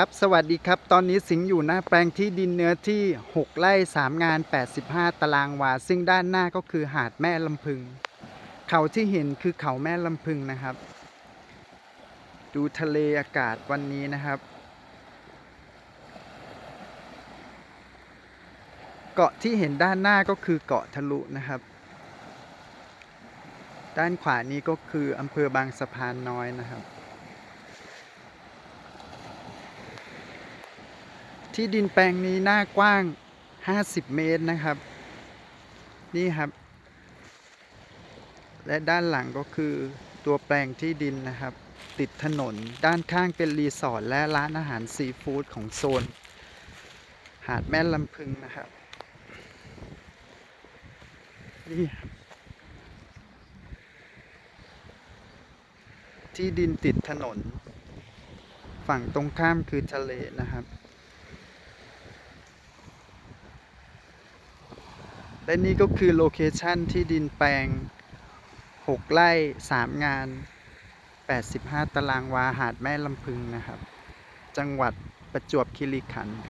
ครับสวัสดีครับ ตอนนี้สิงห์อยู่หน้าแปลงที่ดินเนื้อที่ 6 ไร่ 3 งาน 85 ตารางวา ซึ่งด้านหน้าก็คือหาดแม่ลำพึง เขาที่เห็นคือเขาแม่ลำพึงนะครับ ดูทะเลอากาศวันนี้นะครับ เกาะที่เห็นด้านหน้าก็คือเกาะทะลุนะครับ ด้านขวานี้ก็คืออำเภอบางสะพานน้อยนะครับ ที่ดินแปลงนี้หน้ากว้าง 50 เมตรนะครับ นี่ครับ และด้านหลังก็คือตัวแปลงที่ดินนะครับ ติดถนนด้านข้างเป็นรีสอร์ทและร้านอาหารซีฟู้ดของโซน หาดแม่ลำพึงนะครับนี่ที่ดินติดถนน ฝั่งตรงข้ามคือทะเลนะครับ และนี่ก็คือโลเคชันที่ดินแปลง 6 ไร่ 3 งาน 85 ตารางวาหาดแม่ลำพึงนะครับ จังหวัดประจวบคีรีขันธ์